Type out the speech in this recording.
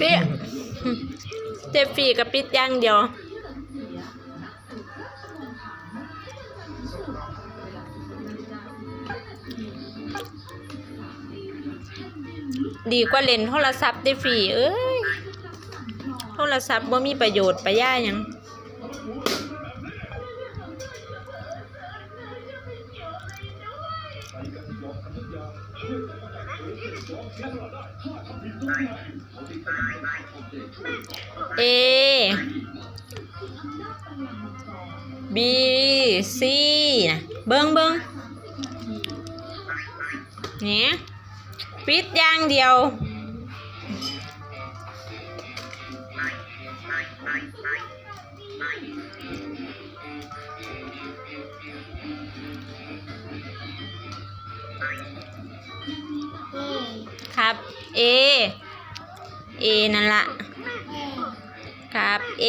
พี่เจฟฟี่กับปิดย่างเดียวดีกว่าเล่นโทรศัพท์ได้ฟรีเอ้ย โทรศัพท์บ่มีประโยชน์ประย่ายัง A B C นะเบิ้งเบิ้ ครับ A A นั่นละครับ A